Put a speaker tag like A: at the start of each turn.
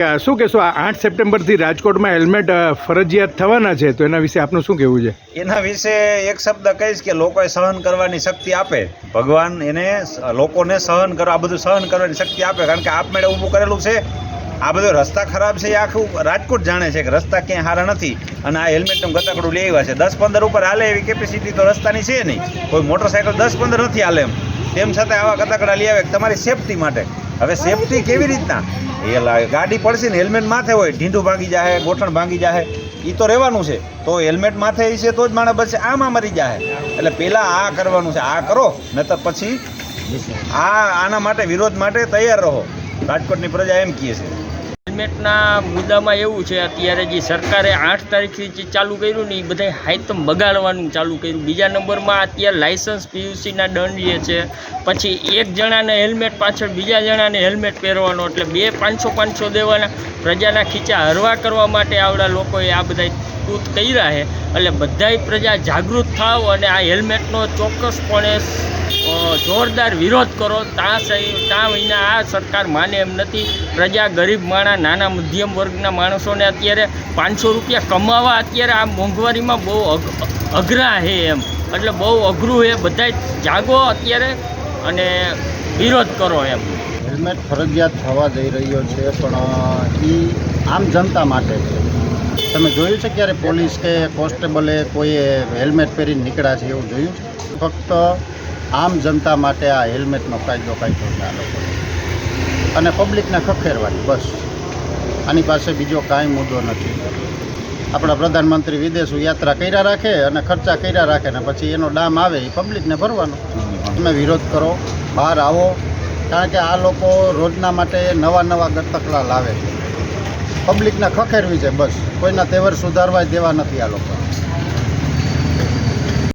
A: શું કહેશો આઠ સપ્ટેમ્બરથી રાજકોટમાં હેલ્મેટ ફરજિયાત થવાના છે? તો એના વિશે આપનું શું કહેવું છે?
B: એના વિશે એક શબ્દ કહીશ કે લોકોએ સહન કરવાની શક્તિ આપે. ભગવાન એને લોકોને સહન કરવા, આ બધું સહન કરવાની શક્તિ આપે. કારણ કે આપમેળે ઊભું કરેલું છે. આ બધો રસ્તા ખરાબ છે એ આખું રાજકોટ જાણે છે કે રસ્તા ક્યાંય સારા નથી. અને આ હેલ્મેટનું ગતકડું લઈ આવ્યા છે. દસ પંદર ઉપર હાલે એવી કેપેસિટી તો રસ્તાની છે નહીં. કોઈ મોટરસાયકલ દસ પંદર નથી હાલે એમ. તેમ છતાં આવા ગતકડા લઈ આવે તમારી સેફટી માટે. હવે સેફટી કેવી રીતના? એ લા- ગાડી પડશે ને હેલ્મેટ માથે હોય, ઢીંઢું ભાંગી જાય ગોઠણ ભાંગી જાય એ તો રહેવાનું છે. તો હેલ્મેટ માથે છે, તો જ માણસ બચશે આમાં મરી જાય એટલે પહેલાં આ કરવાનું છે, આ કરો, નહીતર પછી આ આના માટે, વિરોધ માટે તૈયાર રહો. રાજકોટની પ્રજા એમ કહે છે.
C: હેલ્મેટના મુદ્દામાં એવું છે, અત્યારે જે સરકારે આઠ તારીખથી જે ચાલુ કર્યું ને એ બધા હાઈતમ બગાડવાનું ચાલુ કર્યું. બીજા નંબરમાં અત્યારે લાઇસન્સ પીયુસીના દંડ જે છે, પછી એક જણાને હેલ્મેટ પાછળ બીજા જણાને હેલ્મેટ પહેરવાનો, એટલે બે પાંચસો પાંચસો દેવાના પ્રજાના ખીચા હરવા કરવા માટે આવડા લોકોએ આ બધા તૂત કર્યા છે. એટલે બધાય પ્રજા જાગૃત થાવ અને આ હેલ્મેટનો ચોક્કસપણે જોરદાર વિરોધ કરો ત્યાં ત્યાં વિના આ સરકાર માને એમ નથી. પ્રજા ગરીબ માણસ નાના મધ્યમ વર્ગના માણસોને અત્યારે પાંચસો રૂપિયા કમાવા અત્યારે આ મોંઘવારીમાં બહુ અઘ- અઘરા છે એમ. એટલે બહુ અઘરું છે બધાય જાગો અત્યારે અને વિરોધ કરો એમ.
D: હેલ્મેટ ફરજિયાત થવા જઈ રહ્યો છે, પણ એ આમ જનતા માટે છે. તમે જોયું છે ક્યારે પોલીસ કે કોન્સ્ટેબલે કોઈએ હેલ્મેટ પહેરીને નીકળ્યા છે એવું જોયું છે? ફક્ત આમ જનતા માટે આ હેલ્મેટનો કાયદો કાયદો છે આ લોકો. અને પબ્લિકને ખખેરવાની, બસ. આની પાસે બીજો કાંઈ મુદ્દો નથી. આપણા પ્રધાનમંત્રી વિદેશ યાત્રા કર્યા રાખે અને ખર્ચા કર્યા રાખે ને પછી એનો ડામ આવે, એ પબ્લિકને ભરવાનો. તમે વિરોધ કરો, બહાર આવો. કારણ કે આ લોકો રોજના માટે નવા નવા ગતકડા લાવે છે. પબ્લિકને ખખેરવી છે, બસ. કોઈના તહેવાર સુધારવા દેવા નથી આ લોકો.